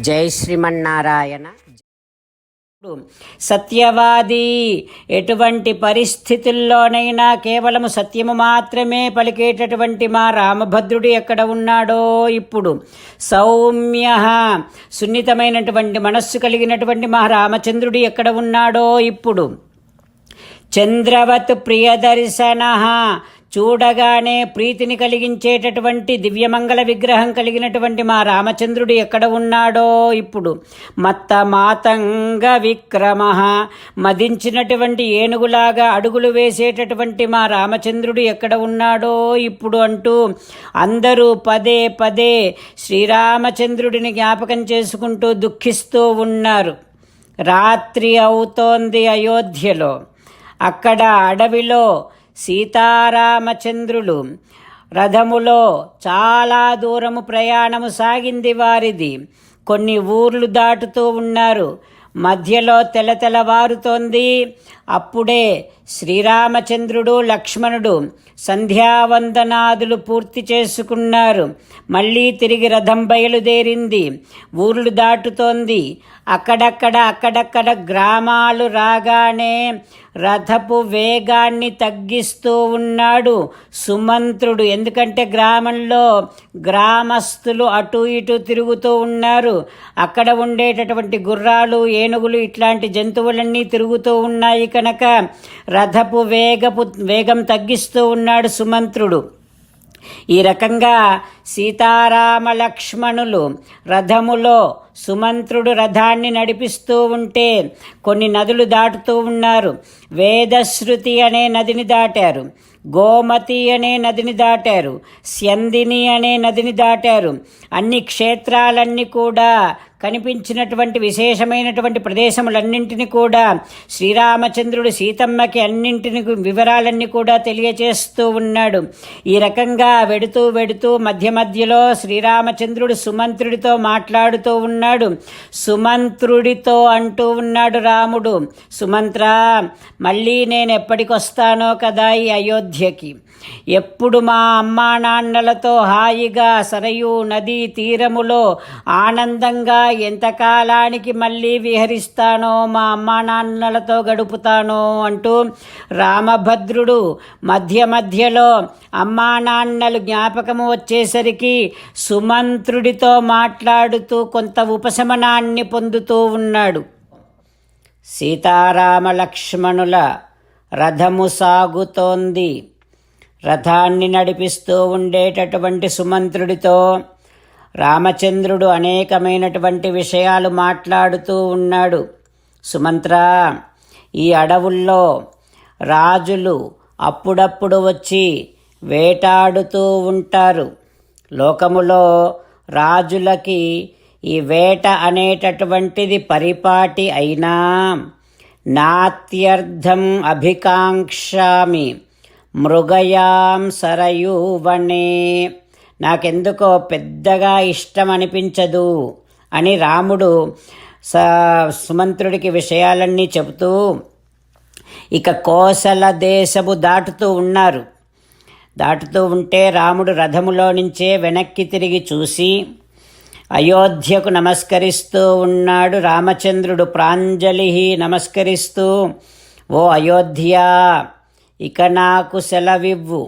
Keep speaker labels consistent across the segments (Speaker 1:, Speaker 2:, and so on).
Speaker 1: జై శ్రీమన్నారాయణ. సత్యవాది. ఎటువంటి పరిస్థితుల్లోనైనా కేవలము సత్యము మాత్రమే పలికేటటువంటి మా రామభద్రుడు ఎక్కడ ఉన్నాడో ఇప్పుడు. సౌమ్య. సున్నితమైనటువంటి మనస్సు కలిగినటువంటి మా రామచంద్రుడు ఎక్కడ ఉన్నాడో ఇప్పుడు. చంద్రవత్ ప్రియదర్శన. చూడగానే ప్రీతిని కలిగించేటటువంటి దివ్యమంగళ విగ్రహం కలిగినటువంటి మా రామచంద్రుడు ఎక్కడ ఉన్నాడో ఇప్పుడు. మత్త మాతంగ విక్రమ మదించినటువంటి ఏనుగులాగా అడుగులు వేసేటటువంటి మా రామచంద్రుడు ఎక్కడ ఉన్నాడో ఇప్పుడు అంటూ అందరూ పదే పదే శ్రీరామచంద్రుడిని జ్ఞాపకం చేసుకుంటూ దుఃఖిస్తూ ఉన్నారు. రాత్రి అవుతోంది అయోధ్యలో. అక్కడ అడవిలో సీతారామచంద్రులు రథములో చాలా దూరము ప్రయాణము సాగింది వారిది. కొన్ని ఊర్లు దాటుతూ ఉన్నారు. మధ్యలో తెలతెలవారుతోంది. అప్పుడే శ్రీరామచంద్రుడు లక్ష్మణుడు సంధ్యావందనాదులు పూర్తి చేసుకున్నారు. మళ్ళీ తిరిగి రథం బయలుదేరింది. ఊర్లు దాటుతోంది. అక్కడక్కడ అక్కడక్కడ గ్రామాలు రాగానే రథపు వేగాన్ని తగ్గిస్తూ ఉన్నాడు సుమంత్రుడు. ఎందుకంటే గ్రామంలో గ్రామస్తులు అటు ఇటు తిరుగుతూ ఉన్నారు. అక్కడ ఉండేటటువంటి గుర్రాలు ఏనుగులు ఇట్లాంటి జంతువులన్నీ తిరుగుతూ ఉన్నాయి. గనక రథపు వేగపు వేగం తగ్గిస్తూ ఉన్నాడు సుమంత్రుడు. ఈ రకంగా సీతారామ లక్ష్మణులు రథములో సుమంత్రుడు రథాన్ని నడిపిస్తూ ఉంటే కొన్ని నదులు దాటుతూ ఉన్నారు. వేదశ్రుతి అనే నదిని దాటారు. గోమతి అనే నదిని దాటారు. స్యందిని అనే నదిని దాటారు. అన్ని క్షేత్రాలన్నీ కూడా కనిపించినటువంటి విశేషమైనటువంటి ప్రదేశములన్నింటినీ కూడా శ్రీరామచంద్రుడు సీతమ్మకి అన్నింటిని వివరాలన్నీ కూడా తెలియచేస్తూ ఉన్నాడు. ఈ రకంగా వెడుతూ వెడుతూ మధ్య మధ్యలో శ్రీరామచంద్రుడు సుమంత్రుడితో మాట్లాడుతూ ఉన్నాడు. సుమంత్రుడితో అంటూ ఉన్నాడు రాముడు సుమంత్ర మళ్ళీ నేను ఎప్పటికొస్తానో కదా ఈ అయోధ్యకి? ఎప్పుడు మా అమ్మా నాన్నలతో హాయిగా సరయు నదీ తీరములో ఆనందంగా ఎంతకాలానికి మళ్ళీ విహరిస్తానో మా అమ్మా నాన్నలతో గడుపుతానో అంటూ రామభద్రుడు మధ్య మధ్యలో అమ్మా నాన్నలు జ్ఞాపకము వచ్చేసరికి సుమంత్రుడితో మాట్లాడుతూ కొంత ఉపశమనాన్ని పొందుతూ ఉన్నాడు. సీతారామ లక్ష్మణుల రథము సాగుతోంది. రథాన్ని నడిపిస్తూ ఉండేటటువంటి సుమంత్రుడితో రామచంద్రుడు అనేకమైనటువంటి విషయాలు మాట్లాడుతూ ఉన్నాడు. సుమంత్ర ఈ అడవుల్లో రాజులు అప్పుడప్పుడు వచ్చి వేటాడుతూ ఉంటారు. లోకములో రాజులకి ఈ వేట అనేటటువంటిది పరిపాటి అయినా నాత్యర్థం అభికాంక్షామి మృగయాం సరయూవణే. నాకెందుకో పెద్దగా ఇష్టం అనిపించదు అని రాముడు స సుమంత్రుడికి విషయాలన్నీ చెబుతూ ఇక కోసల దేశము దాటుతూ ఉన్నారు. దాటుతూ ఉంటే రాముడు రథములో నుంచే వెనక్కి తిరిగి చూసి అయోధ్యకు నమస్కరిస్తూ ఉన్నాడు రామచంద్రుడు ప్రాంజలి నమస్కరిస్తూ ఓ అయోధ్య ఇక నాకు సెలవివ్వు.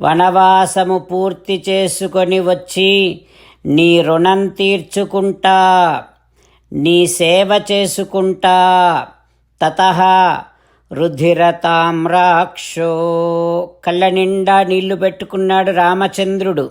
Speaker 1: వనవాసము పూర్తి చేసుకొని వచ్చి నీ రుణం తీర్చుకుంటా నీ సేవ చేసుకుంటా. తత రుధిరతామ్రాక్షో. కళ్ళ నిండా నీళ్ళు పెట్టుకున్నాడు రామచంద్రుడు.